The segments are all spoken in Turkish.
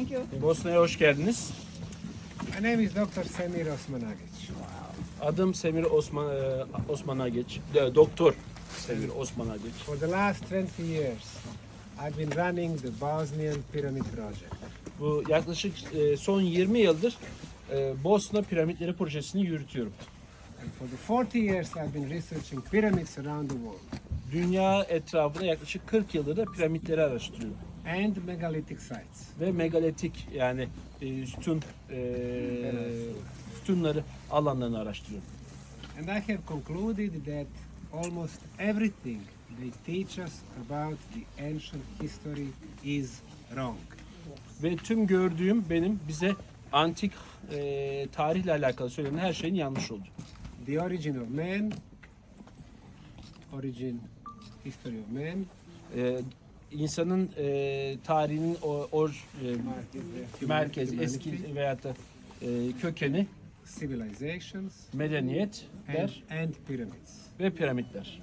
Thank you. Bosna'ya hoş geldiniz. My name is Dr. Semir Osmanagic. Adım Semir Osman e, Osman Ageç. E, Doktor Semir Osman Ageç. For the last 20 years, I've been running the Bosnian Pyramid Project. Bu yaklaşık e, son 20 yıldır e, Bosna Piramitleri projesini yürütüyorum. And for the 40 years, I've been researching pyramids around the world Dünya etrafında yaklaşık 40 yıldır da piramitleri araştırıyorum. And megalithic sites. Ve megalitik yani e, sütun e, sütunları alanlarını araştırıyorum. And I have concluded that almost everything they teach us about the ancient history is wrong. Ve tüm gördüğüm benim bize antik e, tarihle alakalı söylenen her şeyin yanlış oldu. The origin of man, origin, history of man, e, insanın e, tarihinin o, or, e, merkezi, eski veyahut da e, kökeni, civilizations, medeniyet and, der and pyramids. ve piramitler.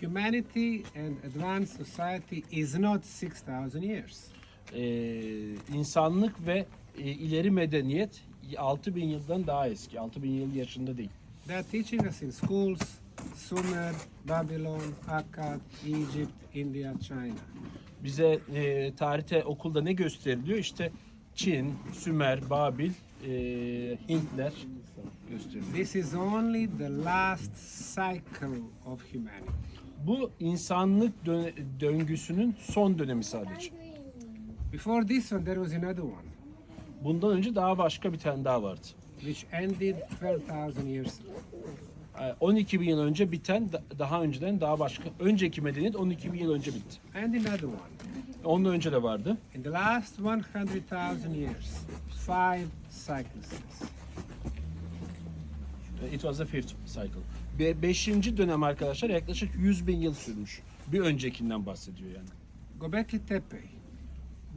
Humanity and advanced society is not 6,000 years. E, insanlık ve e, ileri medeniyet 6000 yıldan daha eski. 6000 yıl yaşında değil. They are teaching us in schools, Sumer, Babylon, Akkad, Egypt, India, China. Bize e, tarihte okulda ne gösteriliyor? İşte Çin, Sümer, Babil, e, Hintler gösteriliyor. This is only the last cycle of humanity. Bu insanlık dö- döngüsünün son dönemi sadece. Before this one, there was another one, Bundan önce daha başka bir tane daha vardı. which ended 12,000 years ago. Ee, 12 bin yıl önce biten da- daha önceden daha başka önceki medeniyet 12 bin yıl önce bitti. And another one. Ondan önce de vardı. In the last 100,000 years, five cycles. It was the fifth cycle. Be- beşinci dönem arkadaşlar yaklaşık 100 bin yıl sürmüş. Bir öncekinden bahsediyor yani. Göbekli Tepe,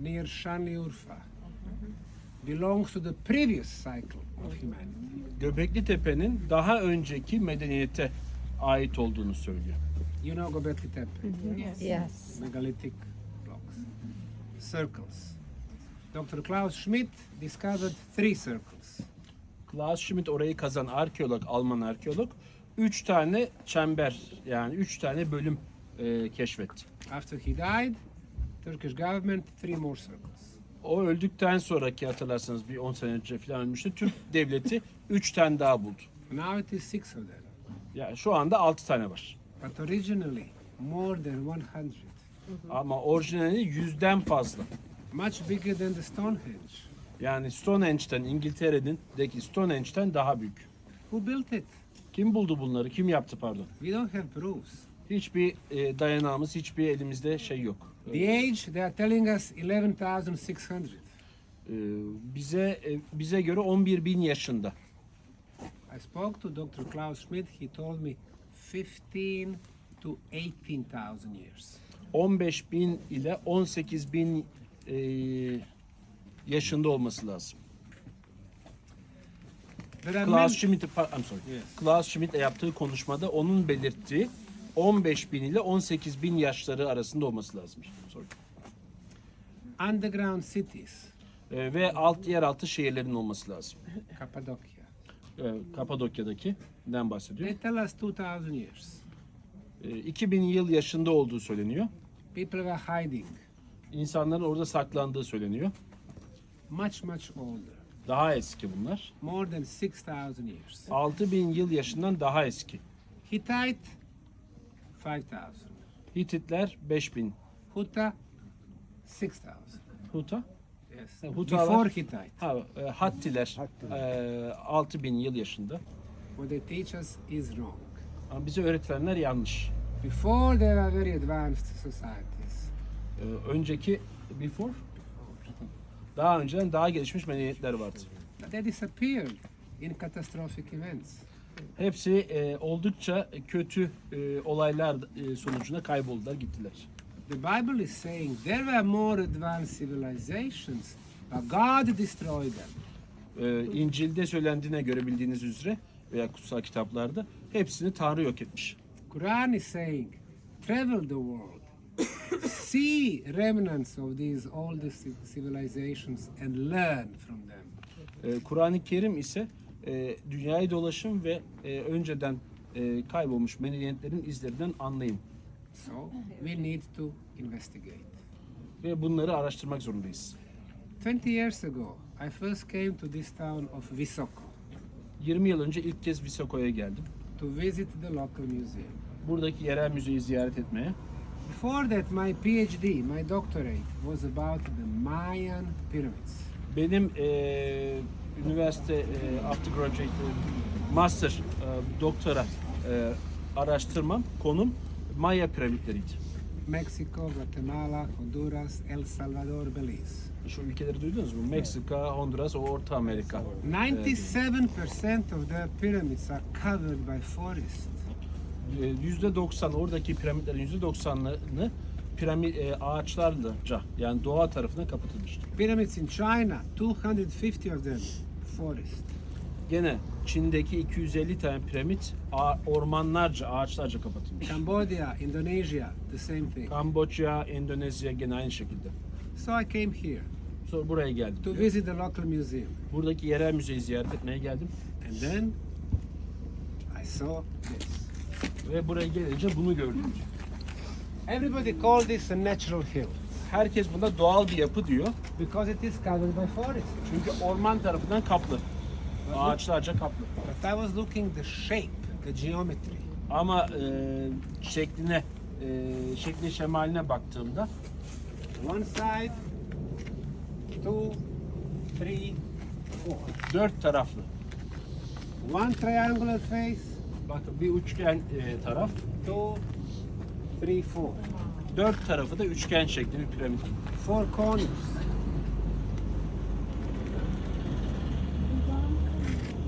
near Şanlıurfa, belongs to the previous cycle. Göbekli Tepe'nin daha önceki medeniyete ait olduğunu söylüyor. You know Göbekli Tepe, Yes. megalithic blocks, circles. Dr. Klaus Schmidt discovered three circles. Klaus Schmidt orayı kazan arkeolog, Alman arkeolog. Üç tane çember yani üç tane bölüm e, keşfetti. After he died, Turkish government three more circles. O öldükten sonraki hatırlarsanız bir 10 sene önce falan ölmüştü. Türk devleti 3 tane daha buldu. Now it is six of them, Yani şu anda 6 tane var. but originally more than 100. Ama orijinali yüzden fazla. Much bigger than the Stonehenge. Yani Stonehenge'den İngiltere'nin deki Stonehenge'den daha büyük. Who built it? Kim buldu bunları? Kim yaptı pardon? We don't have proofs. Hiçbir e, dayanağımız, hiçbir elimizde şey yok. The age they are telling us 11,600. E, bize e, bize göre 11 bin yaşında. I spoke to Dr. Klaus Schmidt. He told me 15 to 18,000 years. 15 bin ile 18 bin e, yaşında olması lazım. Klaus Schmidt, I'm sorry. Yes. Klaus Schmidt yaptığı konuşmada onun belirttiği 15 bin ile 18 bin yaşları arasında olması lazım. Sorry. underground cities, Ee, ve alt yeraltı şehirlerin olması lazım. Cappadocia. Ee, Kapadokya'daki den bahsediyor. They tell us 2,000 years. Ee, 2000 yıl yaşında olduğu söyleniyor. People were hiding İnsanların orada saklandığı söyleniyor. much, much older. Daha eski bunlar. More than 6,000 years. 6000 yıl yaşından daha eski. Hittite, 5,000. Hititler 5000. Huta, 6,000. Huta? Yes. Ha, Hutalar- Before Hittite. Ha, e, Hattiler e, 6000 yıl yaşında. What they teach us is wrong. Ama bize öğretilenler yanlış. Before there are very advanced societies. Ee, önceki before daha önceden daha gelişmiş medeniyetler vardı. But they disappeared in catastrophic events. Hepsi e, oldukça kötü e, olaylar e, sonucunda kayboldular, gittiler. The Bible is saying there were more advanced civilizations, but God destroyed them. E, İncil'de söylendiğine göre bildiğiniz üzere veya kutsal kitaplarda hepsini Tanrı yok etmiş. Quran is saying travel the world, see remnants of these oldest civilizations, and learn from them. Ee, Kur'an-ı Kerim ise e, dünyayı dolaşın ve e, önceden e, kaybolmuş medeniyetlerin izlerinden anlayın. So we need to investigate. Ve bunları araştırmak zorundayız. 20 years ago, I first came to this town of Visoko 20 yıl önce ilk kez Visoko'ya geldim. to visit the local museum. Buradaki yerel müzeyi ziyaret etmeye. Before that, my PhD, my doctorate, was about the Mayan pyramids. Benim e, üniversite e, after graduate e, master e, doktora e, araştırmam konum Maya piramitleriydi. Mexico, Guatemala, Honduras, El Salvador, Belize. Şu ülkeleri duydunuz mu? Meksika, Honduras, Orta Amerika. 97% of their pyramids are covered by forest. E, %90 oradaki piramitlerin %90'ını piramit e, ağaçlarca yani doğa tarafından kapatılmıştır. Pyramids in China, 250 of them, forest. Gene Çin'deki 250 tane piramit ormanlarca, ağaçlarca kapatılmış. Cambodia, Indonesia, the same thing. Kamboçya, Endonezya gene aynı şekilde. So I came here Sonra buraya geldim. to diyor. visit the local museum. Buradaki yerel müzeyi ziyaret etmeye geldim. And then I saw this. Ve buraya gelince bunu gördüm. diyor. Everybody call this a natural hill Herkes buna doğal bir yapı diyor. because it is covered by forest. Çünkü orman tarafından kaplı. Ağaçlarca kaplı. But I was looking the shape, the geometry. Ama e, şekline, e, şekli şemaline baktığımda One side, two, three, four. dört taraflı. One triangular face, Bakın bir üçgen e, taraf, two, three, four. dört tarafı da üçgen şekli bir piramit. Four corners.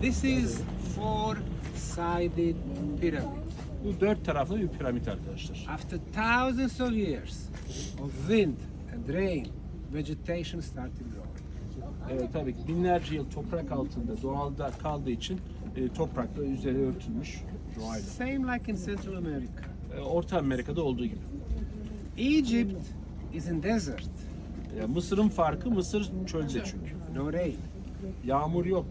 This is four-sided pyramid. Bu dört taraflı bir piramit arkadaşlar. After thousands of years of wind and rain, vegetation started growing. Evet tabii ki binlerce yıl toprak altında doğalda kaldığı için e, toprakla üzeri örtülmüş doğayla. Same like in Central America. E, Orta Amerika'da olduğu gibi. Egypt is in desert, Ya Mısır'ın farkı Mısır çölde çünkü. no rain. Yağmur yok.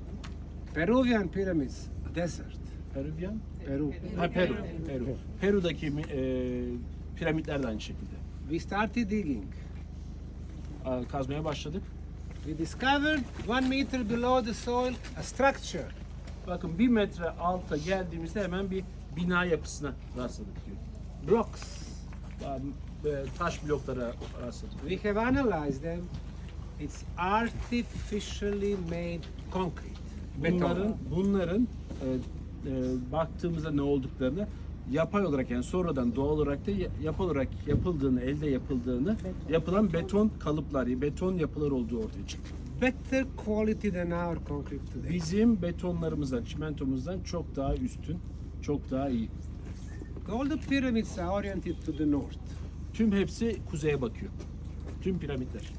Peruvian pyramids, desert. Peruvian? Peru. Ha Peru. Peru. Peru'daki e, piramitler de aynı şekilde. We started digging. Kazmaya başladık. We discovered one meter below the soil a structure. Bakın bir metre alta geldiğimizde hemen bir bina yapısına rastladık diyor. Blocks. Taş bloklara rastladık. We have analyzed them. It's artificially made concrete. Bunların, Beton. bunların e, e, baktığımızda ne olduklarını yapay olarak yani sonradan doğal olarak da ya- yapay olarak yapıldığını, elde yapıldığını yapılan beton kalıplar, beton yapılar olduğu ortaya çıktı. Better quality than our concrete today. Bizim betonlarımızdan, çimentomuzdan çok daha üstün, çok daha iyi. All the pyramids are oriented to the north. Tüm hepsi kuzeye bakıyor. Tüm piramitler.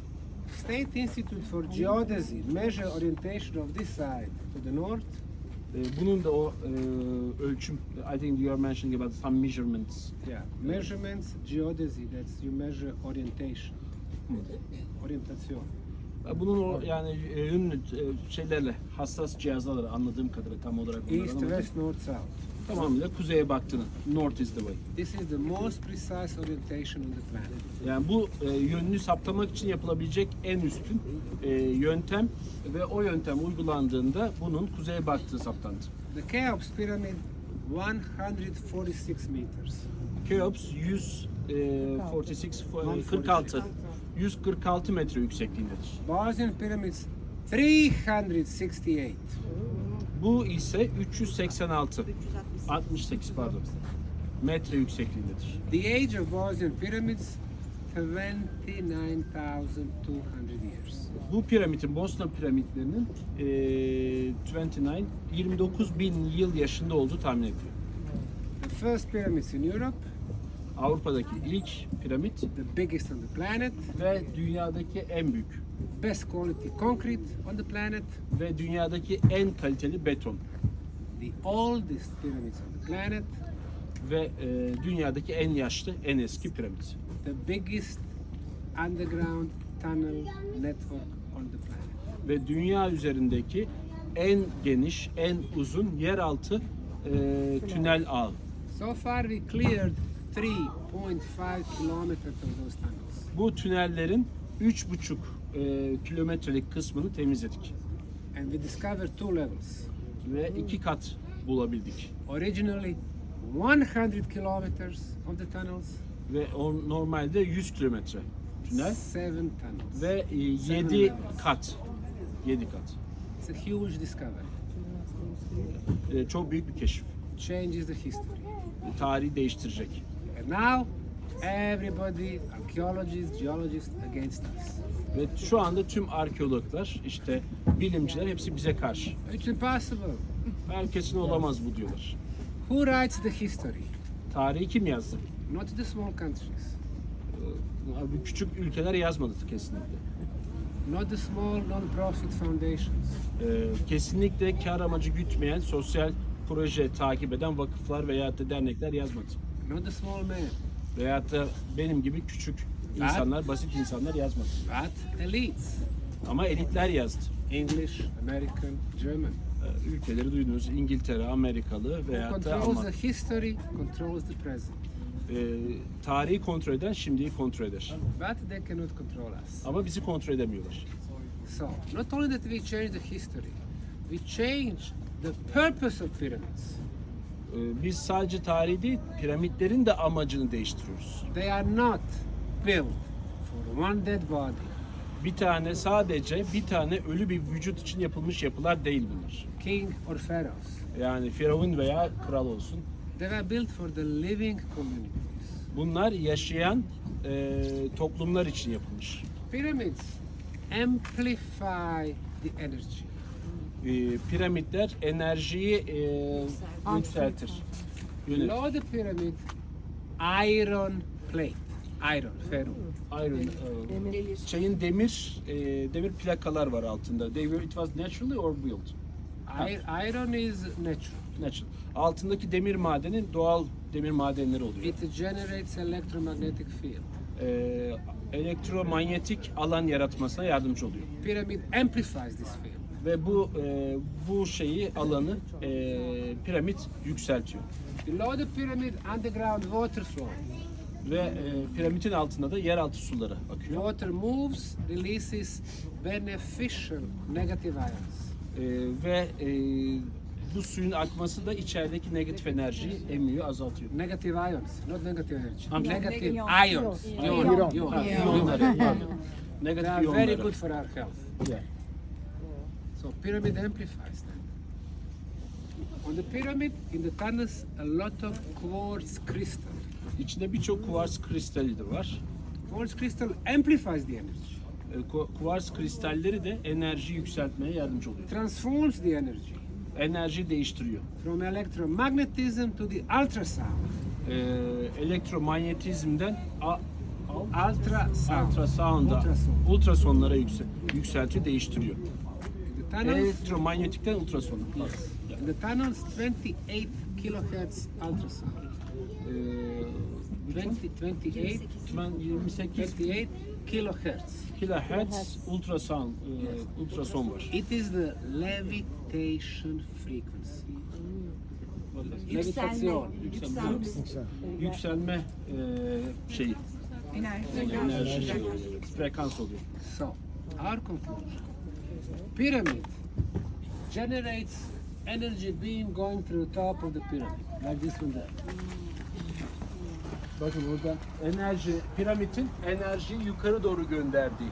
State Institute for Geodesy measure orientation of this side to the north. E, bunun da o e, ölçüm, I think you are mentioning about some measurements. Yeah, measurements, geodesy, that's you measure orientation. E, Bunun o yani e, ünlü e, şeylerle, hassas cihazlarla anladığım kadarıyla tam olarak East, west, north, south. Tamamıyla kuzeye baktığını. North is the way. This is the most precise orientation on the planet. Yani bu e, yönünü saptamak için yapılabilecek en üstün e, yöntem ve o yöntem uygulandığında bunun kuzeye baktığı saptandı. The Cheops pyramid, 146 meters. Keops 100 e, 46 e, 46 146 metre yüksekliğindedir. Bosnian pyramids, 368. Bu ise 386 68 pardon metre yüksekliğindedir. The age of Bosnian pyramids, 29,200 years. Bu piramidin Bosna piramitlerinin e, 29 29 bin yıl yaşında olduğu tahmin ediliyor. The first pyramids in Europe, Avrupa'daki ilk piramit the biggest on the planet, ve dünyadaki en büyük best quality concrete on the planet, ve dünyadaki en kaliteli beton. the oldest pyramids on the planet, ve e, dünyadaki en yaşlı, en eski piramit. The biggest underground tunnel network on the planet. Ve dünya üzerindeki en geniş, en uzun yeraltı e, tünel ağı. So far, we cleared 3.5 kilometers of those tunnels. Bu tünellerin 3,5 e, kilometrelik kısmını temizledik. And we discovered two levels. Ve iki kat bulabildik. Originally, 100 kilometers of the tunnels, Ve o normalde 100 kilometre tünel seven tunnels. ve 7 kat. 7 kat. It's a huge discovery. E, çok büyük bir keşif. Changes the history. Tarihi değiştirecek. Now, everybody, archaeologists, geologists, against us. Ve şu anda tüm arkeologlar, işte bilimciler hepsi bize karşı. It's impossible. Herkesin olamaz bu diyorlar. Who writes the history? Tarihi kim yazdı? Not the small countries, Abi küçük ülkeler yazmadı kesinlikle. not the small non-profit foundations, Ee, kesinlikle kar amacı gütmeyen sosyal proje takip eden vakıflar veya da dernekler yazmadı. Not the small man, Veyahut da benim gibi küçük insanlar, basit insanlar yazmadı. but elites. Ama elitler yazdı. English, American, German. Ee, ülkeleri duydunuz. İngiltere, Amerikalı Who veyahut da controls Alman. the history, controls the present. Ee, tarihi kontrol eden şimdiyi kontrol eder. But they cannot control us. Ama bizi kontrol edemiyorlar. So, not only that we change the history, we change the purpose of pyramids. Ee, biz sadece tarihi değil, piramitlerin de amacını değiştiriyoruz. They are not built for one dead body. Bir tane sadece bir tane ölü bir vücut için yapılmış yapılar değil bunlar. king or pharaohs. Yani firavun veya kral olsun. They were built for the living communities. Bunlar yaşayan e, toplumlar için yapılmış. Pyramids amplify the energy. E, piramitler enerjiyi e, yükseltir. Yönelir. Below the pyramid, iron plate. Iron, ferro. Iron, e, şeyin demir e, demir plakalar var altında. They were, it was naturally or built? I- iron is natural. Natural. Altındaki demir madeni doğal demir madenleri oluyor. It generates electromagnetic field. E, elektromanyetik alan yaratmasına yardımcı oluyor. Pyramid amplifies this field. Ve bu e, bu şeyi alanı e, piramit yükseltiyor. Below the pyramid, underground water flow. Ve e, piramidin altında da yeraltı suları akıyor. Water moves, releases beneficial negative ions. E, ve e, bu suyun akması da içerideki negatif enerjiyi emiyor, azaltıyor. Negative ions, not negative energy. I'm- Negative Ions. ions. Ions. Ion, Ion. ion. İyonları, Negatif are very iyonları. good for our health. Yeah. So pyramid amplifies them. On the pyramid, in the tunnels, a lot of quartz crystal. İçinde birçok kuvars kristali de var. Quartz crystal amplifies the energy, E, ku- kuvars kristalleri de enerji yükseltmeye yardımcı oluyor. transforms the energy Enerji değiştiriyor. from electromagnetism to the ultrasound. E, elektromanyetizmden a, Ultrasound. ultrasound'a, Ultrason. ultrasonlara yüksel, yükseltiyor, değiştiriyor. In the tunnels, Elektromanyetikten ultrasona. in the tunnels, 28 kilohertz ultrasound. Ee, 20, 28, ben 28 28 kilohertz. kilohertz ultrason e, ultrason var. It is the levitation frequency. Yükselme. Levitation. Yükselme. Yükselme e, şeyi, enerji şeyi, frekans oluyor. So, our conclusion pyramid generates energy beam going through the top of the pyramid, like this one there. Bakın burada enerji, piramidin enerjiyi yukarı doğru gönderdiği.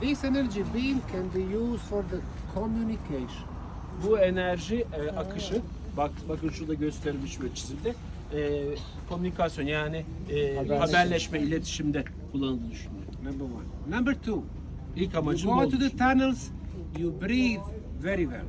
This energy beam can be used for the communication. Bu enerji e, akışı, bak bakın şurada gösterilmiş ve çizildi. E, komünikasyon yani e, haberleşme, iletişimde kullanıldığını düşünüyor. Number one. Number two, İlk you amacı bu go to the tunnels, you breathe very well.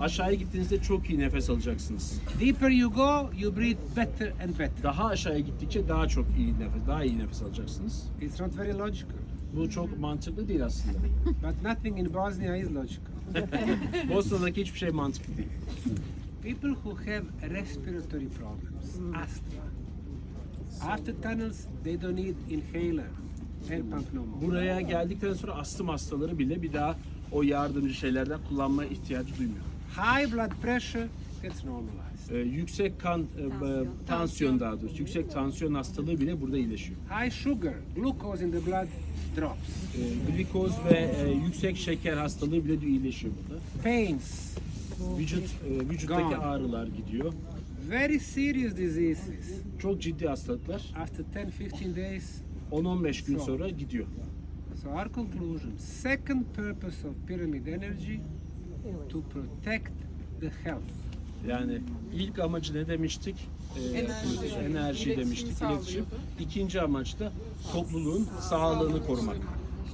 Aşağıya gittiğinizde çok iyi nefes alacaksınız. Deeper you go, you breathe better and better. Daha aşağıya gittikçe daha çok iyi nefes, daha iyi nefes alacaksınız. It's not very logical, Bu çok mantıklı değil aslında. but nothing in Bosnia is logical. Bosna'daki hiçbir şey mantıklı değil. People who have respiratory problems, asthma. After tunnels, they don't need inhaler, air pump no more. Buraya geldikten sonra astım hastaları bile bir daha o yardımcı şeylerden kullanma ihtiyacı duymuyor. High blood pressure gets normalized. Ee, yüksek kan, e, e, tansiyon daha doğrusu, yüksek tansiyon hastalığı bile burada iyileşiyor. High sugar, glucose in the blood drops. Ee, glikoz ve e, yüksek şeker hastalığı bile de iyileşiyor burada. Pains, Vücut e, vücuttaki Gone. ağrılar gidiyor. very serious diseases. Çok ciddi hastalıklar After 10-15 days, 10-15 gün So. sonra gidiyor. So our conclusion, second purpose of pyramid energy to protect the health. Yani ilk amacı ne demiştik? Ee, Enerji. enerji demiştik, iletişim. İkinci amaç da topluluğun sağlığını korumak.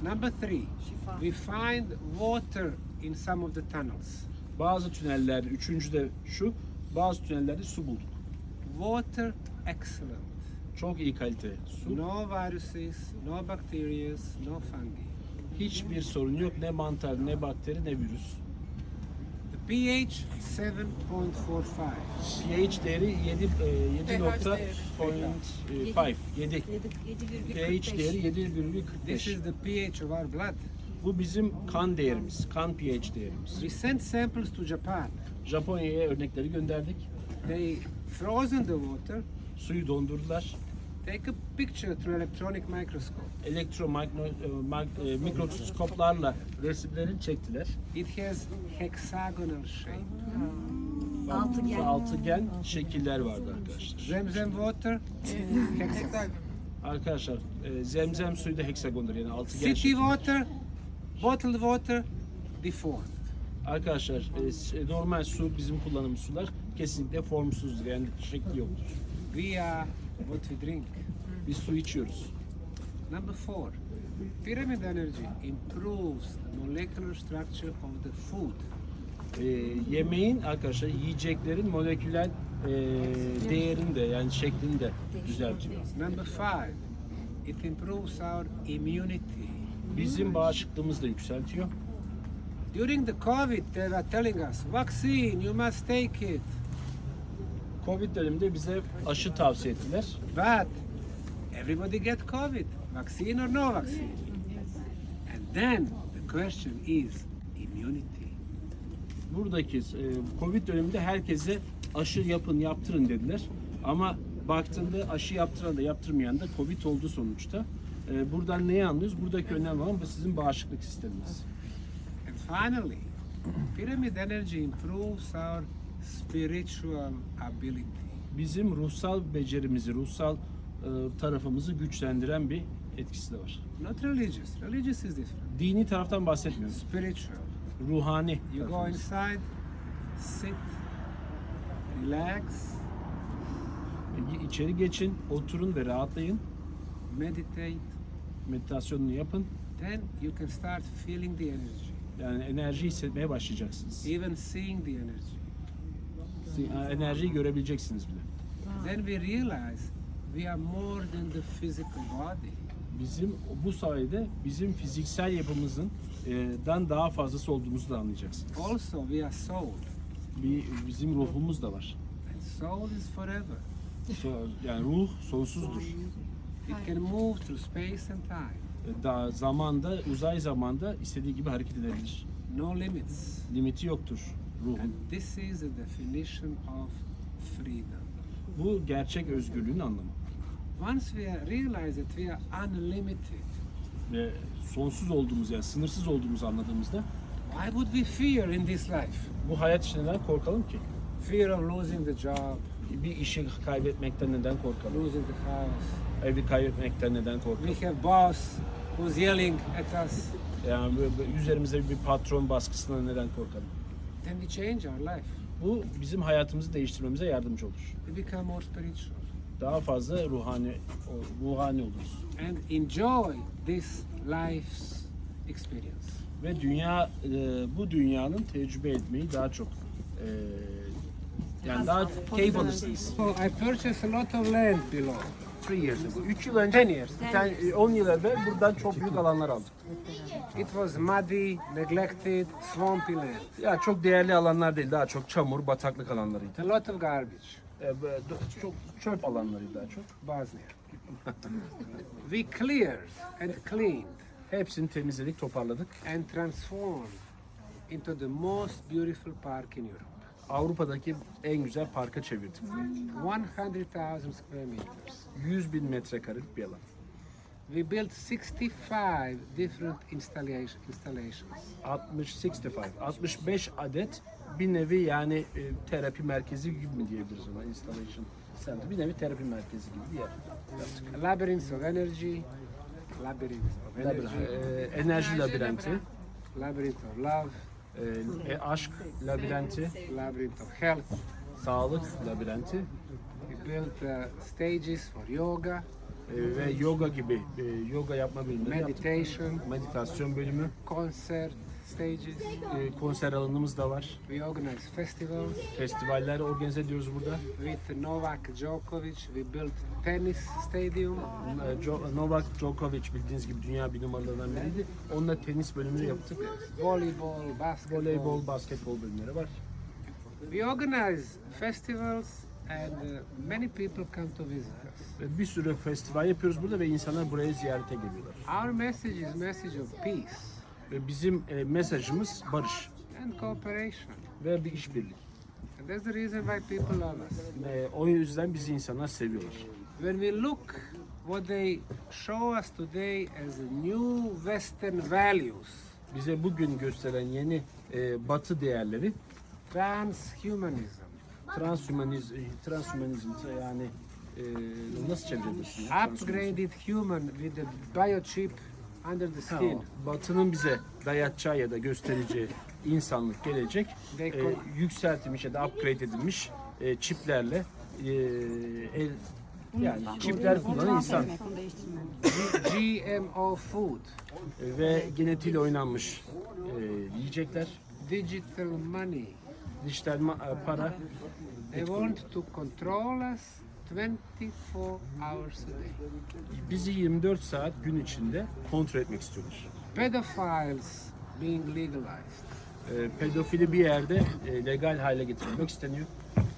Number three, we find water in some of the tunnels. Bazı tünellerde, üçüncü de şu, bazı tünellerde su bulduk. Water excellent. Çok iyi kalite su. No viruses, no bacteria, no fungi. Hiçbir sorun yok. Ne mantar, ne bakteri, ne virüs. The pH 7.45. pH değeri 7 e, 7.5 7 pH değeri 7,45. This is the pH of our blood. Bu bizim kan değerimiz, kan pH değerimiz. We sent samples to Japan. Japonya'ya örnekleri gönderdik. They frozen the water, Suyu dondurdular. Take a picture through electronic microscope. Elektro magno- e, e, mikroskoplarla resimlerini çektiler. It has hexagonal shape. Altıgen. Altıgen şekiller vardı arkadaşlar. Zemzem water, hexagon. Arkadaşlar e, zemzem suyu da heksagondur yani altıgen City şekli. water, bottled water, deformed. Arkadaşlar e, s- normal su bizim kullandığımız sular kesinlikle formsuzdur yani şekli yoktur. We are what we drink. Biz su içiyoruz. Number four, pyramid energy improves the molecular structure of the food. E, yemeğin arkadaşlar yiyeceklerin moleküler e, değerini de yani şeklini de düzeltiyor. Number five, it improves our immunity. Bizim bağışıklığımızı da yükseltiyor. During the COVID, they were telling us, vaccine, you must take it. Covid döneminde bize aşı tavsiye ettiler. But everybody get COVID, vaccine or no vaccine. And then the question is immunity. Buradaki e, Covid döneminde herkese aşı yapın, yaptırın dediler. Ama baktığında aşı yaptıran da yaptırmayan da Covid oldu sonuçta. E, buradan neyi anlıyoruz? Buradaki önemli olan bu sizin bağışıklık sisteminiz. And finally, pyramid energy improves our spiritual ability. Bizim ruhsal becerimizi, ruhsal e, tarafımızı güçlendiren bir etkisi de var. Not religious, religious is different. Dini taraftan bahsetmiyoruz. Spiritual. Ruhani You go tarafımız. inside, sit, relax, İçeri geçin, oturun ve rahatlayın. meditate. Meditasyonunu yapın. Then you can start feeling the energy, Yani enerji hissetmeye başlayacaksınız. even seeing the energy. E, Enerjiyi görebileceksiniz bile. Then we realize we are more than the physical body. Bizim bu sayede bizim fiziksel yapımızın e, dan daha fazlası olduğumuzu da anlayacaksınız. Also, we are soul, Bir bizim ruhumuz da var. and soul is forever. So- Yani ruh sonsuzdur. It can move through space and time, E, Da zamanda, uzay zamanda istediği gibi hareket edebilir. no limits. Limiti yoktur ruhun. And this is the definition of freedom. Bu gerçek özgürlüğün anlamı. Once we realize that we are unlimited, Ve sonsuz olduğumuz yani sınırsız olduğumuzu anladığımızda why would we fear in this life? bu hayat için neden korkalım ki? Fear of losing the job, Bir işi kaybetmekten neden korkalım? losing the house. Evi kaybetmekten neden korkalım? We have boss who's yelling at us. Yani üzerimize bir patron baskısına neden korkalım? Then we change our life. Bu bizim hayatımızı değiştirmemize yardımcı olur. We become more spiritual Daha fazla ruhani ruhani oluruz. and enjoy this life's experience. Ve dünya e, bu dünyanın tecrübe etmeyi daha çok e, yani daha keyif alırsınız. So I purchased a lot of land below. Three years ago. 3 yıl önce, Ten years. ten- 10 yıl evvel buradan çok büyük alanlar aldık. It was muddy, neglected, swampy land. Ya çok değerli alanlar değil, daha çok çamur, bataklık alanlarıydı. A lot of garbage. Do- çok çöp alanlarıydı daha çok. Bosnia. we cleared and cleaned Hepsini temizledik, toparladık. and transformed into the most beautiful park in Europe. Avrupa'daki en güzel parka çevirdik. 100,000 square meters. 100 bin metrekarelik bir alan. We built 65 different installation, installations. 60, 65, 65 adet bir nevi yani e, terapi merkezi gibi mi diyebiliriz ona installation center. Bir nevi terapi merkezi gibi bir yer yaptık. Labyrinth of energy, labyrinth of energy, Labir- e, enerji labirenti, labyrinth of love, e, e, aşk labirenti, labyrinth of health. sağlık labirenti. We built uh, stages for yoga, e, ve yoga gibi e, yoga yapma bölümleri yaptık. meditation, Meditasyon bölümü, concert stages. e, konser alanımız da var. We organize festivals. Festivaller organize ediyoruz burada. With Novak Djokovic, we built tennis stadium. E, Jo- Novak Djokovic bildiğiniz gibi dünya bir numaralarından biriydi. Onunla tenis bölümünü yaptık. volleyball, basketball. Voleybol, basketbol bölümleri var. We organize festivals and uh, many people come to visit us. Ve Bir sürü festival yapıyoruz burada ve insanlar buraya ziyarete geliyorlar. Our message is message of peace Ve bizim e, mesajımız barış and cooperation. ve bir işbirliği. And that's the reason why people love us. Ve o yüzden bizi insanlar seviyorlar. When we look what they show us today as new Western values, Bize bugün gösteren yeni e, batı değerleri transhumanism, transhumaniz, transhümanizm yani e, nasıl çevirebilirsin? ya? Transhümanizm. upgraded human with the biochip under the skin. Batının bize dayatacağı ya da göstereceği insanlık gelecek. E, yükseltilmiş ya da upgrade edilmiş e, çiplerle e, el, yani çipler kullanan insan. GMO food, ve genetiğiyle oynanmış e, yiyecekler, digital money. dijital ma- e, para. They want to control us 24 hours a day. bizi 24 saat gün içinde kontrol etmek istiyorlar. Pedophiles being legalized. E, pedofili bir yerde e, legal hale getirilmek isteniyor.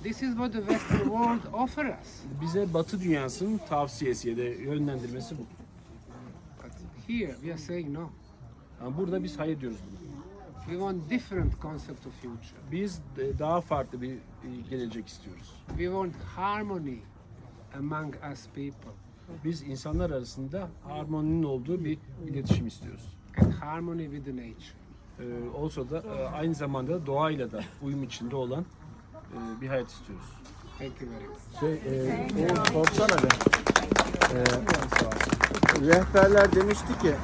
This is what the Western world offers us. Bize Batı dünyasının tavsiyesi ya da yönlendirmesi bu. But here we are saying no. Ama burada biz hayır diyoruz buna. We want different concept of future. Biz de daha farklı bir e, gelecek istiyoruz. We want harmony among us people Biz insanlar arasında harmoninin olduğu bir iletişim istiyoruz. and harmony with the nature. Ee, olsa da e, aynı zamanda doğayla da uyum içinde olan e, bir hayat istiyoruz. Thank you very much. Şey, e, Oğuz sorsana be. E, rehberler demişti ki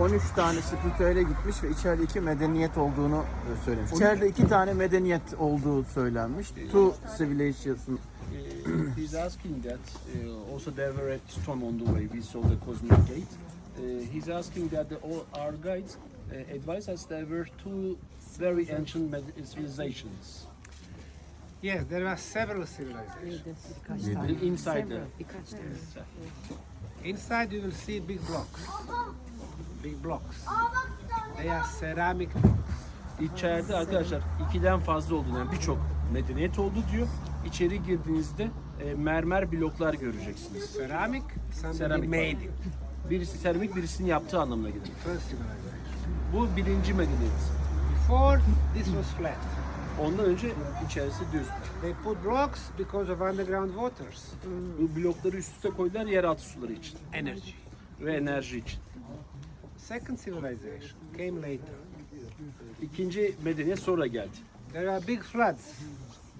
13 tane spiritüele gitmiş ve içeride iki medeniyet olduğunu e, söylemiş. İçeride iki tane medeniyet olduğu söylenmiş. Two civilizations. Uh, he's asking that uh, also there were at Stone on the way we saw the cosmic gate. Uh, he's asking that the, all our guides uh, advise us there were two very ancient civilizations Yes, there are several civilizations. inside the Inside you will see big blocks. Big blocks. Are ceramic blocks. İçeride arkadaşlar ikiden fazla olduğunu yani birçok medeniyet oldu diyor. İçeri girdiğinizde e, mermer bloklar göreceksiniz. Ceramic, somebody Ceramic made. Birisi seramik birisinin yaptığı anlamına gelir. Bu birinci medeniyet. Before this was flat. Ondan önce içerisi düz. They put blocks because of underground waters. Bu blokları üst üste koydular yeraltı suları için Energy. ve enerji için. Second civilization came later. İkinci medeniyet sonra geldi. There are big floods.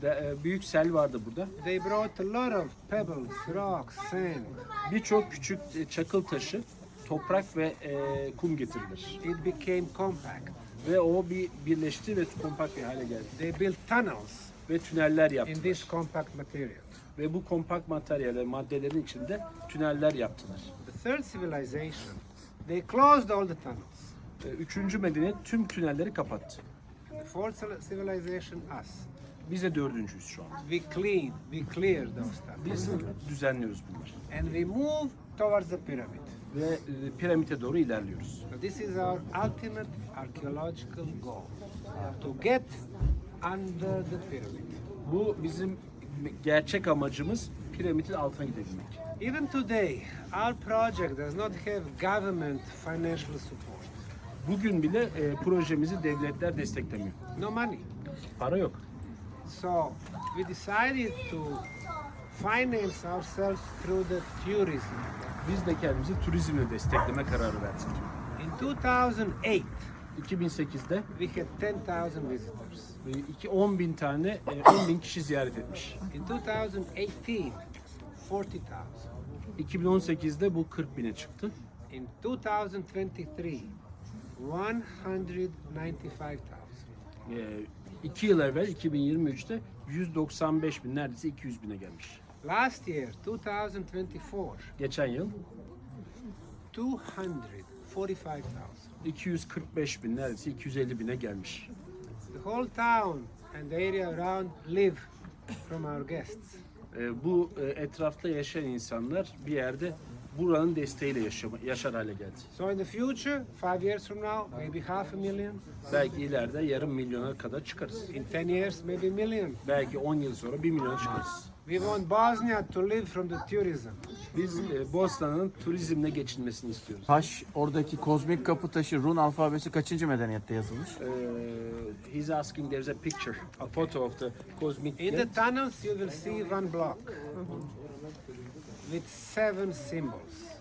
De, e, büyük sel vardı burada. They brought a lot of pebbles, rocks, sand. Birçok küçük e, çakıl taşı, toprak ve e, kum getirilir. It became compact. Ve o bir birleşti ve kompakt bir hale geldi. They built tunnels Ve tüneller in yaptılar. this compact material. Ve bu kompakt materyaller, maddelerin içinde tüneller yaptılar. The third civilization, they closed all the tunnels. E, Üçüncü medeniyet tüm tünelleri kapattı. The fourth civil- civilization, us. Biz de dördüncüyüz şu an. We clean, we clear those stuff. Biz düzenliyoruz bunları. And we move towards the pyramid. Ve e, piramite doğru ilerliyoruz. So this is our ultimate archaeological goal. To get under the pyramid. Bu bizim gerçek amacımız piramidin altına gidebilmek. Even today, our project does not have government financial support. Bugün bile e, projemizi devletler desteklemiyor. No money. Para yok. So we decided to finance ourselves through the tourism. Biz de kendimizi turizmle destekleme kararı verdik. In 2008, 2008'de we had 10,000 visitors. E, iki- 10 bin tane, e, 10 bin kişi ziyaret etmiş. In 2018, 40,000. 2018'de bu 40 bine çıktı. In 2023, 195,000. E, iki yıl evvel 2023'te 195 bin, neredeyse 200 bine gelmiş. Last year, 2024, Geçen yıl 245,000. 245 bin, neredeyse 250 bine gelmiş. The whole town and the area around live from our guests. E, bu e, etrafta yaşayan insanlar bir yerde buranın desteğiyle yaşama, yaşar hale geldi. So in the future, five years from now, maybe half a million. Belki ileride yarım milyona kadar çıkarız. In 10 years, maybe a million. Belki 10 yıl sonra 1 milyona çıkarız. We want Bosnia to live from the tourism. Biz e, Bosna'nın turizmle geçinmesini istiyoruz. Taş, oradaki kozmik kapı taşı Run alfabesi kaçıncı medeniyette yazılmış? Uh, he's asking there's a picture, a photo of the cosmic In the tunnels, you will see one block with seven symbols.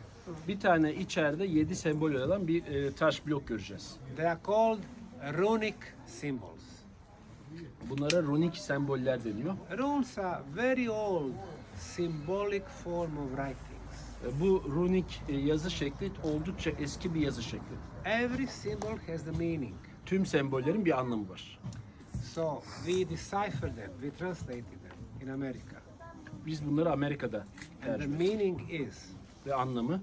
Bir tane içeride 7 sembol olan bir e, taş blok göreceğiz. They are called runic symbols. Bunlara runik semboller deniyor. Runes are very old symbolic form of writings. E, Bu runik e, yazı şekli oldukça eski bir yazı şekli. Every symbol has the meaning. Tüm sembollerin bir anlamı var. So we decipher them, we translated them in America. Biz bunları Amerika'da And the tercüme meaning is ve anlamı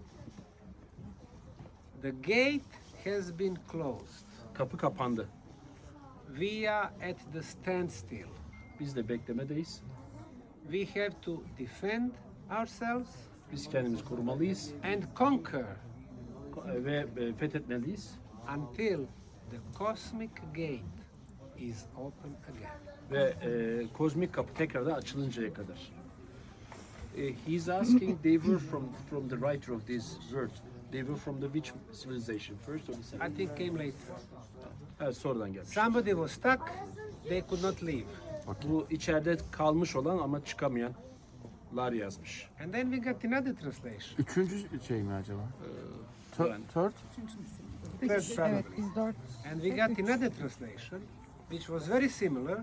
the gate has been closed. kapı kapandı. We are at the standstill. Biz de beklemedeyiz. We have to defend ourselves Biz kendimizi korumalıyız and conquer ve e, fethetmeliyiz. until the cosmic gate is open again. Ve e, kozmik kapı tekrardan açılıncaya kadar. E, he's asking they were from from the writer of this word. They were from the which civilization? First or the I second? think came later. Evet, sonradan gelmiş. Somebody was stuck, they could not leave. Bu içeride kalmış olan ama çıkamayanlar yazmış. And then we got another translation. Üçüncü şey mi acaba? Third? yani. third? Third Evet probably. biz dört. And we got another translation, which was very similar.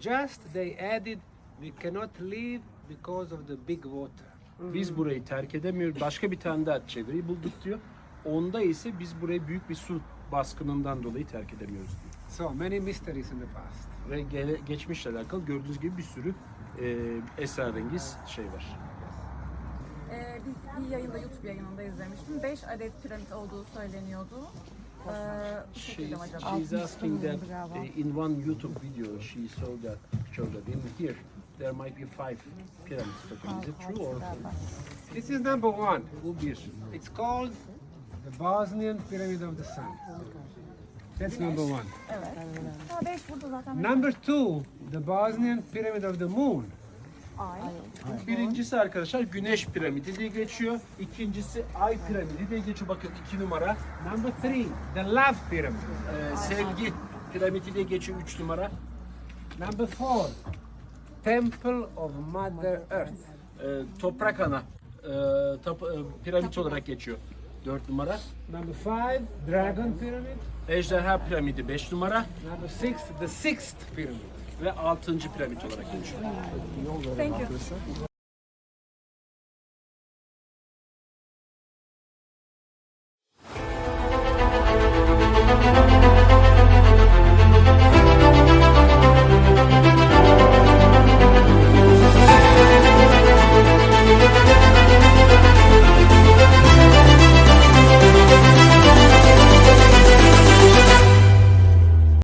Just they added, we cannot leave because of the big water. Biz burayı terk edemiyoruz. Başka bir tane daha çeviri bulduk diyor. Onda ise biz burayı büyük bir su baskınından dolayı terk edemiyoruz diyor. So many mysteries in the past. Ve gele, geçmişle alakalı gördüğünüz gibi bir sürü e, esrarengiz şey var. Ee, biz bir yayında, YouTube yayınında izlemiştim. 5 adet piramit olduğu söyleniyordu. Ee, bu şekilde She's, acaba? she's asking that uh, in one YouTube video she saw that showed that in here there might be five pyramids. İs it true or This is number one. bu bir? It's called the Bosnian Pyramid of the Sun. That's number one. Evet. Ha 5 burada zaten. Number two, the Bosnian Pyramid of the Moon. Ay. Birincisi arkadaşlar Güneş piramidi diye geçiyor. İkincisi Ay piramidi diye geçiyor. Bakın iki numara. Number three, the Love Pyramid. Ee, sevgi piramidi diye geçiyor üç numara. Number four, Temple of Mother Earth. Ee, toprak ana e, tap- e, piramit olarak geçiyor. Dört numara. Number five, Dragon Pyramid. Ejderha piramidi beş numara. Number six, the Sixth Pyramid. Ve altıncı piramit olarak geçiyor. Thank you.